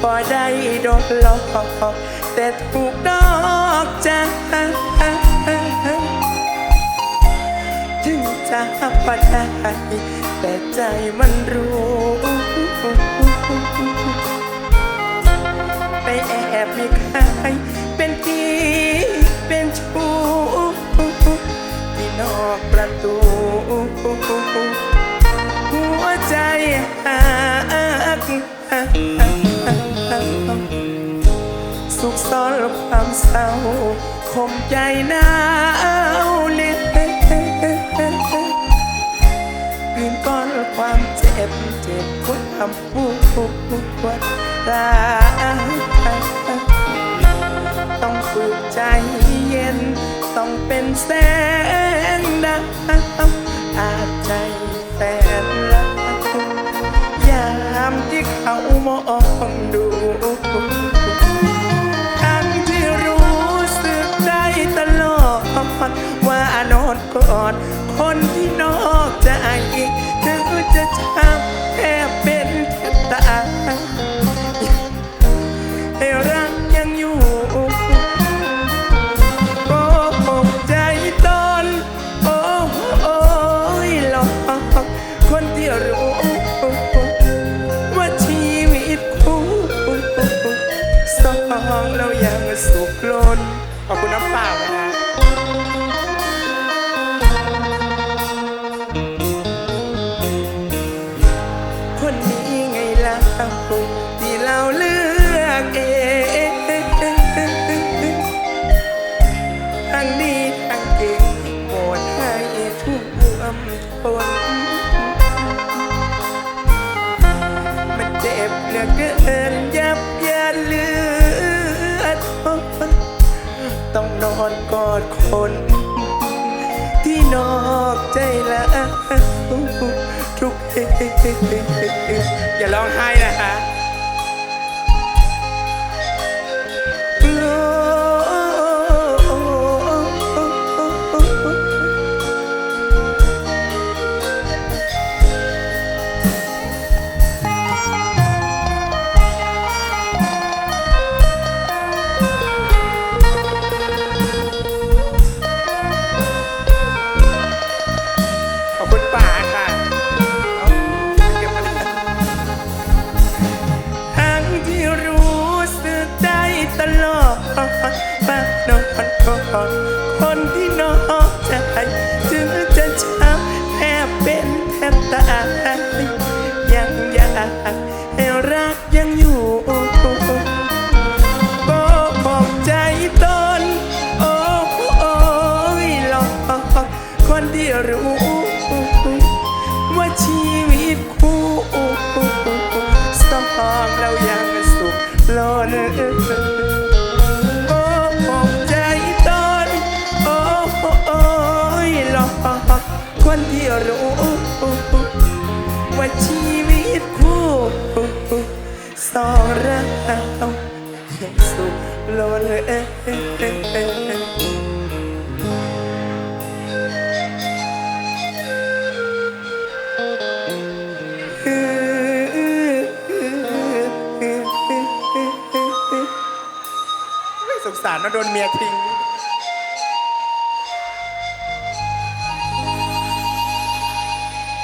พอได้ดนหลอกแต่ถูกดอกจ้าถึงจะปัดได้แต่ใจมันรู้ไปแอบมีใครเป็นที่ สุขซ้อนความเศร้าคมใจหนาวเหน็บกลืนก้อนความเจ็บเจ็บความปวดร้าต้องฝึกใจเย็น ต้องเป็นแสงดาวอาจใจ มองดู ทั้งที่รู้สึกได้ตลอด ว่านอนกอดคนที่นอกใจถึงจะช้ำแทบเป็น องเรายังสุขล้นขอบคุณน้ำเปล่านะฮะคนนี้ไงล่ะที่เราเลือกเองทั้งดีทั้งเก่งหมดให้ทุ่มทนมันเจ็บเหลือเกินยับยันเลือ อนกอดคน ที่นอกใจแล้ว ทุกเพอย่าร้องไห้นะฮะ อนกอดคนที่นอกใจถึงจะช้ำแทบเป็นแทบตายยังอยากให้รักยังอยู่ก็ขอบใจตนโอ้โอ้ยหลอกคนที่รู้ว่าชีวิตคู่สองเรายังสุขล้น รู้ ว่าชีวิตคู่สองเราสุขล้นสงสารนะโดนเมียทิ้ง